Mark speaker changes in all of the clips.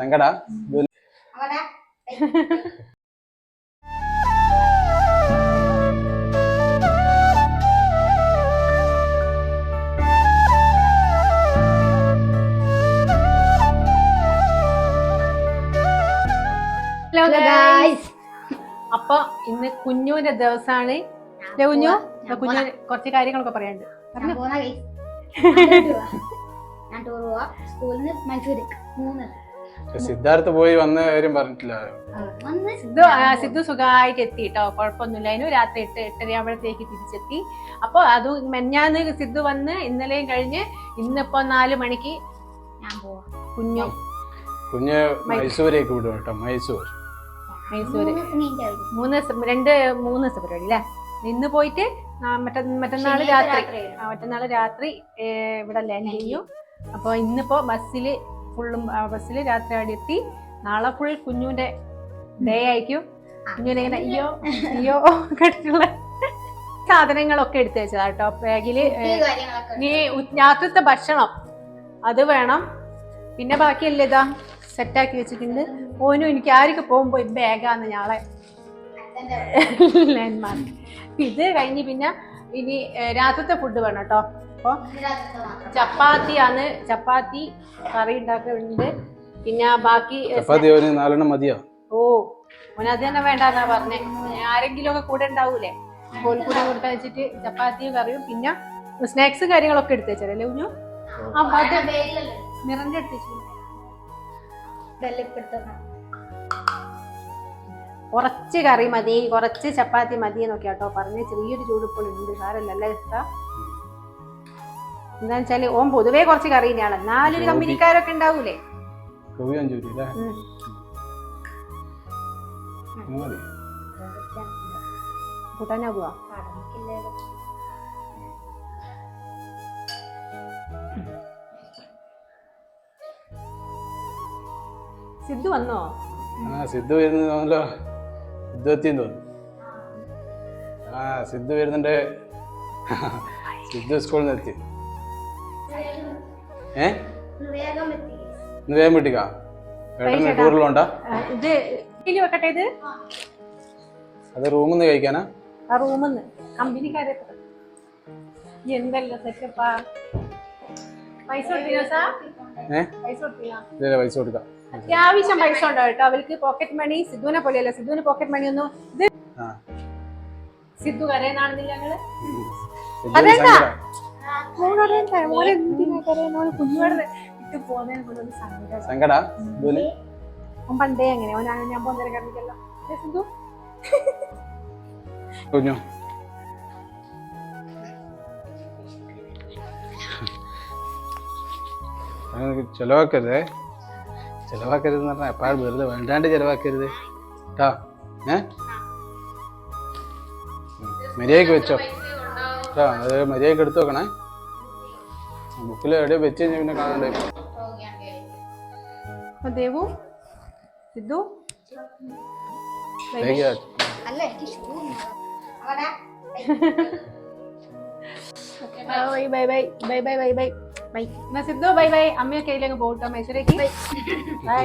Speaker 1: സങ്കടം. Hello guys അപ്പൊ ഇന്ന് കുഞ്ഞുവിന്റെ ദിവസമാണ് കുഞ്ഞു? കുഞ്ഞു കുറച്ച് കാര്യങ്ങളൊക്കെ പറയാനുണ്ട്.
Speaker 2: ഞാൻ ടൂർ പോവാ. സ്കൂളിൽ നിന്ന് മൂന്ന്.
Speaker 3: സിദ്ധാർത്ഥ പോയി വന്ന കാര്യം പറഞ്ഞിട്ടില്ല.
Speaker 2: വന്ന്
Speaker 1: സിദ്ധു സിദ്ധു സുഖമായിട്ട് എത്തി കേട്ടോ കുഴപ്പമൊന്നുമില്ല. അതിന് രാത്രി എട്ട് എട്ടരയാകുമ്പോഴത്തേക്ക് തിരിച്ചെത്തി. അപ്പൊ അത് മെഞ്ഞാന്ന് സിദ്ധു വന്ന് ഇന്നലെയും കഴിഞ്ഞ് ഇന്നിപ്പോ നാല് മണിക്ക്
Speaker 2: ഞാൻ പോവാ.
Speaker 1: കുഞ്ഞു
Speaker 3: കുഞ്ഞ് മൈസൂരേക്ക് വിടും കേട്ടോ. മൈസൂർ.
Speaker 1: മൈസൂര്.
Speaker 2: മൂന്ന്
Speaker 1: രണ്ട് മൂന്ന് ദിവസം പരിപാടി അല്ലേ? ഇന്ന് പോയിട്ട്
Speaker 2: മറ്റന്നാൾ
Speaker 1: രാത്രി. മറ്റന്നാൾ രാത്രി ഇവിടെ ലാൻഡ് ചെയ്യും അപ്പൊ ഇന്നിപ്പോ ബസ്സിൽ ഫുള്ളും ബസ്സിൽ രാത്രി അവിടെ എത്തി. നാളെ ഫുൾ കുഞ്ഞുവിന്റെ ഡേ ആയിരിക്കും. കുഞ്ഞുവിനെ ഇങ്ങനെ അയ്യോ അയ്യോ കേട്ടിട്ടുള്ള സാധനങ്ങളൊക്കെ എടുത്തു വെച്ചതാ കേട്ടോ.
Speaker 2: ബാഗിൽ
Speaker 1: നീ രാത്രിത്തെ ഭക്ഷണം. അത് വേണം. പിന്നെ ബാക്കിയല്ലേ ഇതാ സെറ്റാക്കി വെച്ചിട്ടുണ്ട്. ഓനും എനിക്ക് ആർക്ക് പോകുമ്പോ ഈ ബാഗാന്ന് ഞാളെ ലാൻഡ്മാർക്ക് ഇത് കഴിഞ്ഞ് പിന്നെ ഇനി രാത്രിത്തെ ഫുഡ് വേണം കേട്ടോ.
Speaker 2: അപ്പോൾ.
Speaker 1: ചപ്പാത്തിയാണ് ചപ്പാത്തി കറി ഉണ്ടാക്കുന്നുണ്ട് പിന്നെ ബാക്കി
Speaker 3: നാലെണ്ണം മതിയോ?
Speaker 1: ഓ ഓനത് തന്നെ വേണ്ടെന്നാ പറഞ്ഞേ. ആരെങ്കിലും ഒക്കെ കൂടെ ഉണ്ടാവൂലേ? കോഴിക്കൂടെ കൊടുക്കാൻ വെച്ചിട്ട് ചപ്പാത്തിയും കറിയും പിന്നെ സ്നാക്സ് കാര്യങ്ങളൊക്കെ എടുത്ത് വെച്ചല്ലേ കുഞ്ഞു? ആ അത് വെച്ചു
Speaker 2: ഇതെല്ലാം ഇപ്പൊ എടുത്തോക്കാം.
Speaker 1: കുറച്ച് കറി മതി കുറച്ച് ചപ്പാത്തി മതി എന്നൊക്കെ കേട്ടോ പറഞ്ഞ്. ചെറിയൊരു ചൂടിപ്പോൾ ഉണ്ട്. സാരല്ലല്ലേ ഇഷ്ട എന്താന്ന് വെച്ചാൽ ഓൻ പൊതുവേ കുറച്ച് കറി തന്നെയാണ്. നാലൊരു കമ്പനിക്കാരൊക്കെ ഉണ്ടാവൂലേ?
Speaker 3: അല്ലേ?
Speaker 1: കൂട്ടാനാ പോവാ. സിദ്ധു വന്നോ?
Speaker 3: ആ സിദ്ധു വരുന്നല്ലോ സിദ്ധു എത്തിയെന്ന് തോന്നുന്നു ആ സിദ്ധു വരുന്നുണ്ട്. സിദ്ധു സ്കൂളിൽ നിന്ന് എത്തി. ഏ. ഇന്ന് വേഗം വീട്ടിക്കാ. ഏട്ടന് ടൂറിലുണ്ടാ
Speaker 1: ഇത് വെക്കട്ടെ ഇത്?
Speaker 3: അത് റൂമിൽ നിന്ന് കഴിക്കാനാ?
Speaker 1: ആ നിന്ന് കമ്പനിക്കാരെ എന്തല്ല സെറ്റപ്പാ? പൈസ
Speaker 3: ഏ?
Speaker 1: പൈസ കൊടുത്തിനാ
Speaker 3: ഇതിലെ പൈസ കൊടുക്കാം.
Speaker 1: അത്യാവശ്യം പൈസ ഉണ്ടോ കേട്ടോ. അവർക്ക് പോക്കറ്റ് മണി സിദ്ധുവിനെ പോലെയല്ല. സിദ്ധുവിന് പോക്കറ്റ് മണി ഒന്നും ഇത് സിദ്ധു കരയെന്നാണെന്നില്ല
Speaker 3: ഞങ്ങൾ അതെന്താ.
Speaker 1: മോനറിയണ്ടേ മോനെ എന്തിനാ കരയുന്നത് കുഞ്ഞുവിടെ ഇട്ട് പോകുന്നതിനെ കൊണ്ട് ഒരു സങ്കടം.
Speaker 3: സങ്കടാ
Speaker 1: അവൻ പണ്ടേ അങ്ങനെ. അവനാണ് ഞാൻ പോകുന്നതിനെ കണ്ടില്ലല്ലോ ഏ, സിദ്ധു.
Speaker 3: കുഞ്ഞു. ചെലവാക്കരുതേ. ചെലവാക്കരുത് എന്ന് പറഞ്ഞാൽ എപ്പോഴും വെറുതെ വേണ്ടാണ്ട് ചിലവാക്കരുത്. കേട്ടോ ഏ? മര്യാദയ്ക്ക് വെച്ചോ. കേട്ടോ അത് മര്യാദയ്ക്ക് എടുത്തു വെക്കണേ. ബുക്കിൽ എവിടെയോ വെച്ച് കഴിഞ്ഞാൽ പിന്നെ കാണാണ്ട്
Speaker 1: ദേവു? സിദ്ധു?
Speaker 2: അവിടെ
Speaker 1: bye bye. Bye bye bye bye. Bye എന്നാ സിദ്ധു ബൈ ബൈ അമ്മയൊക്കെ കയ്യിലേക്ക് പോകട്ടോ? മൈസൂരേക്ക് ബൈ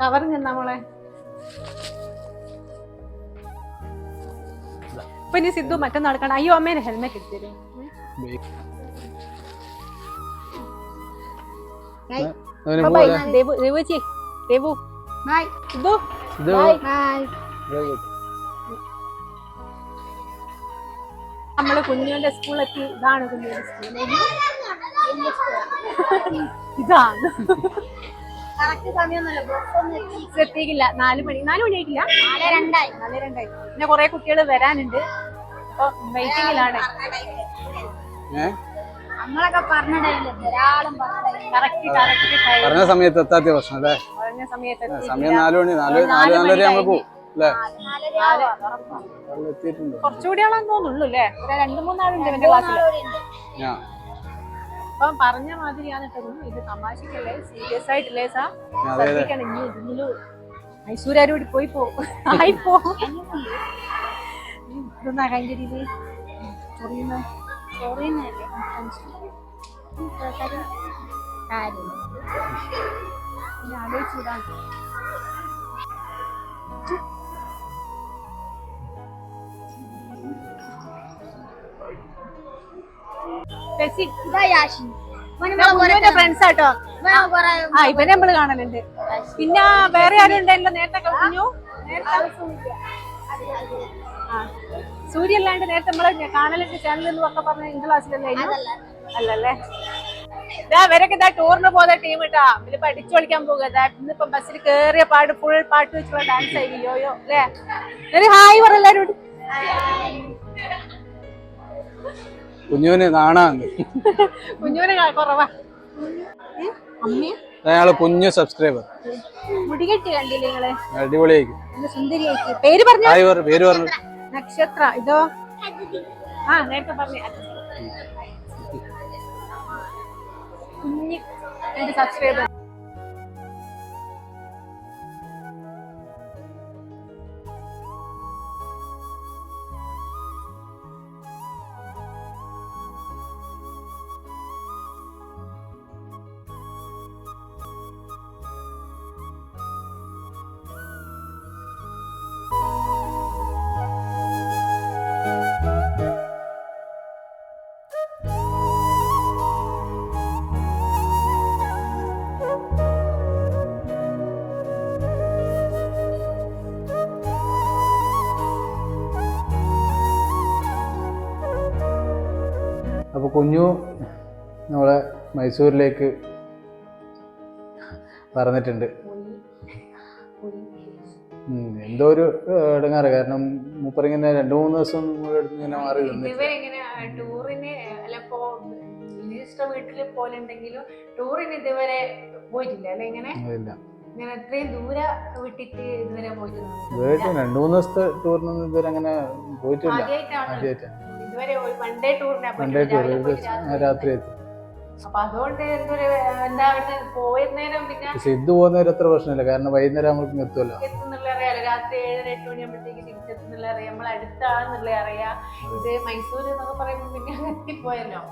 Speaker 1: കവർ നിന്നാ മോളെ. അപ്പൊ ഇനി സിദ്ധു മറ്റന്നാൾ നടക്കണം അയ്യോ അമ്മേനെ ഹെൽമെറ്റ് എടുത്തരും
Speaker 3: പോവാ.
Speaker 1: Devu Devuchi Devu.
Speaker 2: Bye
Speaker 1: Siddhu bye
Speaker 2: bye
Speaker 1: നമ്മൾ കുഞ്ഞുവിന്റെ സ്കൂളെത്തി ഇതാണ് കുഞ്ഞുവിന്റെ സ്കൂൾ ഇതാണ്.
Speaker 2: കറക്റ്റ് സമയമൊന്നുമല്ല. ബസ് ഒന്നും എത്തി
Speaker 1: എത്തിയില്ല നാല് മണി നാല് മണി ആയിട്ടില്ല.
Speaker 2: നാല് രണ്ടായി.
Speaker 1: നാല് രണ്ടായി. പിന്നെ കുറെ കുട്ടികൾ വരാനുണ്ട്. അപ്പൊ വെയിറ്റിംഗിലാണ്
Speaker 2: നമ്മളൊക്കെ പറഞ്ഞ
Speaker 1: കറക്റ്റ് കറക്റ്റ്
Speaker 3: സമയത്ത് എത്താത്ത പ്രശ്നം അല്ലേ?
Speaker 1: പറഞ്ഞ സമയത്ത്.
Speaker 3: സമയം നാല് മണി നാല് നാല് നാലര ആകുമ്പോ പോകും അല്ലേ?
Speaker 1: കുറച്ചുകൂടി ആളാന്ന് തോന്നുള്ളൂ അല്ലേ? രണ്ടു മൂന്നാളുണ്ട് എന്റെ ക്ലാസ്സിൽ
Speaker 3: ഞാൻ
Speaker 1: അപ്പം പറഞ്ഞ മാതിരിയാണ് കേട്ടോ ഇത് തമാശക്കല്ലേ? സീരിയസ് ആയിട്ടില്ലേ സാ?
Speaker 3: അതെ, അതെ.
Speaker 1: ശ്രദ്ധിക്കണം ഇനി ഇതിൽ മൈസൂരാരും കൂടി പോയി പോ ആയി പോ. ഇതൊന്നാ കഴിഞ്ഞ രീതി ചൊറിയുന്ന
Speaker 2: ചൊറിയുന്നല്ലേ കാര്യം
Speaker 1: ആലോചിച്ചിടാം ഫ്രണ്ട്സ് ആട്ടോ. ആ ഇവനെ നമ്മൾ കാണലുണ്ട്. പിന്നെ വേറെ ആരും ഉണ്ടല്ലോ? നേരത്തെ കുഞ്ഞു? സൂര്യ. അല്ലാണ്ട് നേരത്തെ നമ്മൾ കാണലുണ്ട് ചാനലിൽ നിന്നൊക്കെ പറഞ്ഞ ഇന്റെ ക്ലാസ്സിലല്ലേ അല്ലല്ലേ? ഇതാ ഇവരൊക്കെ ഇതാ ടൂറിന് പോകുന്ന ടീം ഇട്ടാ ഇവർ പഠിച്ചു കളിക്കാൻ പോകുക ഇന്നിപ്പം ബസ്സിൽ കേറിയ പാട് ഫുൾ പാട്ട് വെച്ചുള്ള ഡാൻസ് ആയി. യോയോ അല്ലേ? ഒരു ഹായ് പറ എല്ലാരും
Speaker 3: കുഞ്ഞുവിന് നാണാന്ന്
Speaker 1: കുഞ്ഞുവിനെ കാ- കുറവാ?
Speaker 3: അയാൾ കുഞ്ഞു സബ്സ്ക്രൈബർ
Speaker 1: മുടികെട്ടി കണ്ടില്ലേ നിങ്ങൾ?
Speaker 3: അടിപൊളിയായിരിക്കും.
Speaker 1: സുന്ദരിയായിട്ട്. പേര് പറഞ്ഞു?
Speaker 3: പേര് പറഞ്ഞു?
Speaker 1: നക്ഷത്ര. ഇതോ? ആ നേരത്തെ പറഞ്ഞു. കുഞ്ഞ് സബ്സ്ക്രൈബർ
Speaker 3: അപ്പോൾ കുഞ്ഞു നമ്മളെ മൈസൂരിലേക്ക് പറഞ്ഞിട്ടുണ്ട്. എന്തോ ഒരു ഇടങ്ങാറ്. കാരണം മൂപ്പറിങ്ങനെ രണ്ടു മൂന്ന് ദിവസം ഇങ്ങനെ മാറി
Speaker 1: ടൂറിന് വീട്ടിൽ പോലുണ്ടെങ്കിലും ടൂറിന് ഇതുവരെ പോയിട്ടില്ല അല്ലെ? ഇങ്ങനെ
Speaker 3: രണ്ടു മൂന്ന് ദിവസത്തെ ടൂറിനൊന്നും ഇതുവരെ അങ്ങനെ പോയിട്ടില്ല.
Speaker 1: ആദ്യമായിട്ടാണ്
Speaker 3: ആദ്യമായിട്ട്
Speaker 1: ഇതുവരെ വൺ ഡേ ടൂറിനാ
Speaker 3: വൺ ഡേ ടൂർ രാത്രി എത്തി. പക്ഷെ ഇത് പോകുന്നവർ അത്ര പ്രശ്നമില്ല. കാരണം വൈകുന്നേരം നമ്മൾക്ക് എത്തുമല്ലോ
Speaker 1: രാത്രി ഏഴര എട്ട് മണിയാകുമ്പോഴത്തേക്ക് തിരിച്ചെത്തുന്നുള്ള അറിയാം. നമ്മൾ അടുത്താണെന്നുള്ള അറിയാം. ഇത് മൈസൂർ എന്നൊക്കെ പറയുമ്പോൾ പിന്നെ എത്തിപ്പോയല്ലോ.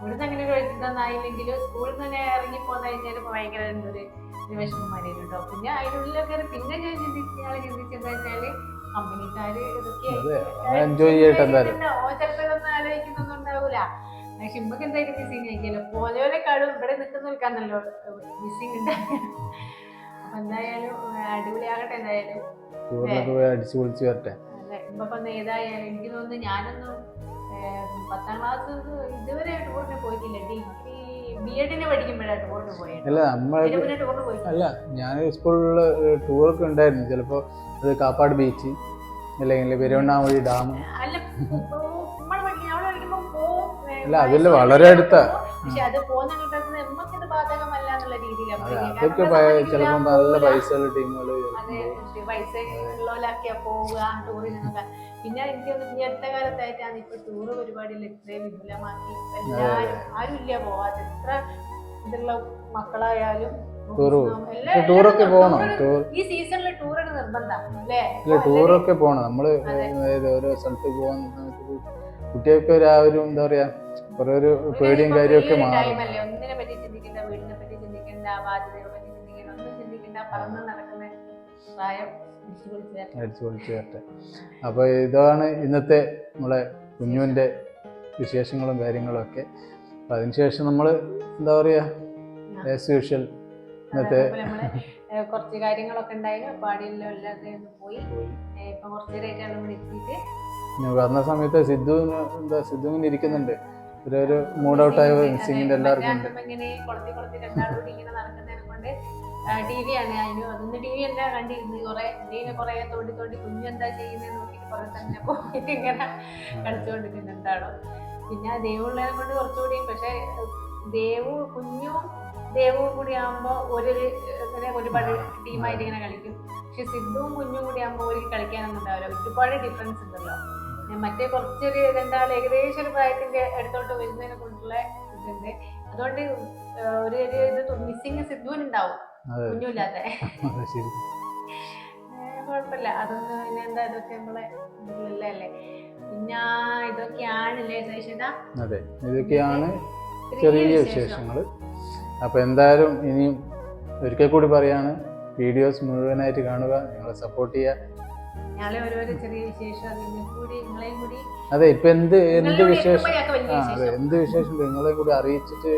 Speaker 1: ഇവിടുന്ന് അങ്ങനെ ഒരു ഇതൊന്നായില്ലെങ്കിലും സ്കൂളിൽ നിന്ന് തന്നെ ഇറങ്ങി പോന്ന കഴിഞ്ഞാൽ ഭയങ്കര എന്തൊരു ഒരു വിഷമം വരും കേട്ടോ പിന്നെ അതിനുള്ളിലൊക്കെ പിന്നെ ഞാൻ ചിന്തിച്ച ആൾ ചിന്തിച്ചെന്താ വെച്ചാൽ കമ്പനിക്കാര് ഇതൊക്കെ
Speaker 3: എൻജോയ് ചെയ്യട്ടെ
Speaker 1: പക്ഷെ ഇമ്മക്ക് എന്തായാലും മിസ്സിങ് ആയിരിക്കുമല്ലോ. പോലെക്കാളും ഇവിടെ നിൽക്കുന്നവർക്കാണല്ലോ മിസ്സിങ് ഉണ്ടാകുക അപ്പൊ എന്തായാലും അടിപൊളിയാകട്ടെ എന്തായാലും.
Speaker 3: അടിച്ചു പൊളിച്ചു വരട്ടെ.
Speaker 1: അതെ ഏതായാലും എനിക്ക് തോന്നുന്നു ഞാനൊന്നും പത്താം ക്ലാസ് ഇതുവരെ ടൂറിന് പോയിട്ടില്ല. ഡിഗ്രി ബി എഡിന് പഠിക്കുമ്പോഴാണ് ടൂറിന് പോയത്.
Speaker 3: അല്ല നമ്മൾ അല്ല ഞാൻ സ്കൂളിൽ ടൂറൊക്കെ ഉണ്ടായിരുന്നു. ചിലപ്പോൾ അത് കാപ്പാട് ബീച്ച് അല്ലെങ്കിൽ പെരുവണ്ണാമൊഴി ഡാം.
Speaker 1: അല്ല
Speaker 3: അല്ല, അതിൽ വളരെ അടുത്ത.
Speaker 1: പക്ഷെ അത് പോകുന്ന കിട്ടുന്നത് നമുക്കത് ബാധകമല്ല എന്നുള്ള
Speaker 3: അതൊക്കെ ചിലപ്പോൾ നല്ല. പൈസയുള്ള ടീമുകൾ
Speaker 1: അതെ പൈസ ഉള്ളവരൊക്കെയാ പോവുക ടൂറിനൊക്കെ പിന്നെ എനിക്ക് ഈ അടുത്ത കാലത്തായിട്ടാണ് ഇപ്പൊ ടൂർ പരിപാടിയിൽ ഇത്രയും വിപുലമാക്കി. എല്ലാരും ആരും ഇല്ല പോവാതെ എത്ര ഇതുള്ള മക്കളായാലും
Speaker 3: പക്ഷെ ടൂറൊക്കെ പോകണം ടൂർ
Speaker 1: ഈ സീസണിൽ നിർബന്ധം
Speaker 3: ഇല്ല ടൂറൊക്കെ പോകണം നമ്മൾ ഓരോ സ്ഥലത്ത് പോകാൻ കുട്ടികൾക്ക് ഒരു ആ ഒരു എന്താ പറയാ കുറെ ഒരു പേടിയും കാര്യമൊക്കെ മാറും.
Speaker 1: അപ്പൊ
Speaker 3: അടിച്ചു പൊളിച്ച് വരട്ടെ അപ്പോൾ ഇതാണ് ഇന്നത്തെ നമ്മളെ കുഞ്ഞുവിന്റെ വിശേഷങ്ങളും കാര്യങ്ങളും ഒക്കെ അപ്പം അതിനുശേഷം നമ്മൾ എന്താ പറയുക ആസ് യൂഷ്വൽ ഇന്നത്തെ
Speaker 1: കുറച്ച് കാര്യങ്ങളൊക്കെ ഉണ്ടായിരുന്നു അപ്പൊ എല്ലാവരും ഒന്ന് പോയി. ഇപ്പൊ കുറച്ച് നേരമായിട്ടാണ് വിളിച്ചിട്ട്
Speaker 3: ഞാൻ പറഞ്ഞ സമയത്ത് സിദ്ധു എന്താ സിദ്ധു ഇങ്ങനെ ഇരിക്കുന്നുണ്ട്. ഒരു മൂഡ് ഔട്ട് ആയ സിംഗിന്റെ എല്ലാവർക്കും
Speaker 1: ഇങ്ങനെ കൊളത്തി കൊളത്തി രണ്ടാളും ഇങ്ങനെ നടക്കുന്നതിനെ കൊണ്ട് ടി വി ആണ്. അതിന് അതൊന്ന് ടി വി എന്താ കണ്ടിരുന്നു കുറെ ഇതിനെ കുറെ തോണ്ടി തോണ്ടി കുഞ്ഞു എന്താ ചെയ്യുന്നത് നോക്കിയിട്ട് കുറെ തന്നെ പോയിട്ട് ഇങ്ങനെ കളിച്ചുകൊണ്ടിരിക്കുന്നുണ്ടാണോ പിന്നെ ദേവുള്ളതിനെ കൊണ്ട് കുറച്ചുകൂടി പക്ഷെ ദേവു കുഞ്ഞും ദേവും കൂടി ആകുമ്പോൾ ഒരു ഇങ്ങനെ ഒരുപാട് ടീമായിട്ട് ഇങ്ങനെ കളിക്കും. പക്ഷെ സിദ്ധുവും കുഞ്ഞും കൂടി ആകുമ്പോൾ ഒരു കളിക്കാനൊന്നും ഉണ്ടാവില്ല ഒരുപാട് ഡിഫറൻസ് ഉണ്ടല്ലോ. മറ്റേ കുറച്ചൊരു രണ്ടാൾ ഏകദേശം ഒരു പ്രായത്തിന്റെ അടുത്തോട്ട് വരുന്നതിനെ കൊണ്ടുള്ള ഇതുണ്ട്. അതുകൊണ്ട് ഒരു ഒരു ഇത് മിസ്സിങ് സിദ്ധുവിനുണ്ടാവും
Speaker 3: ഉണ്ടാവും
Speaker 1: കുഞ്ഞുമില്ലാത്ത. കുഴപ്പമില്ല. അതൊന്നും പിന്നെ എന്താ ഇതൊക്കെ നമ്മളെ ഇതിലല്ലേ? പിന്നെ ഇതൊക്കെയാണല്ലേ
Speaker 3: അതെ ഇതൊക്കെയാണ് ചെറിയ വിശേഷങ്ങൾ അപ്പോൾ എന്തായാലും ഇനിയും ഒരിക്കൽ കൂടി പറയാണ് വീഡിയോസ് മുഴുവനായിട്ട് കാണുക നിങ്ങളെ സപ്പോർട്ട് ചെയ്യുക.
Speaker 1: ഞങ്ങളെ
Speaker 3: അതെ ഇപ്പൊ എന്ത് എന്ത് വിശേഷം? അതെ എന്ത് വിശേഷം? നിങ്ങളെ കൂടി അറിയിച്ചിട്ട്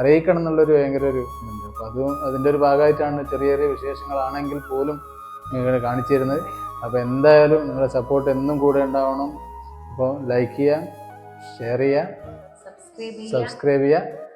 Speaker 3: അറിയിക്കണം എന്നുള്ളൊരു ഭയങ്കര ഒരു ഇതുണ്ട്. അപ്പൊ അതും അതിന്റെ ഒരു ഭാഗമായിട്ടാണ് ചെറിയ ചെറിയ വിശേഷങ്ങളാണെങ്കിൽ പോലും നിങ്ങൾ കാണിച്ചു തരുന്നത്. അപ്പൊ എന്തായാലും നിങ്ങളുടെ സപ്പോർട്ട് എന്നും കൂടെ ഉണ്ടാവണം. അപ്പോൾ ലൈക്ക് ചെയ്യുക ഷെയർ ചെയ്യുക
Speaker 1: സബ്സ്ക്രൈബ് ചെയ്യുക. അപ്പോൾ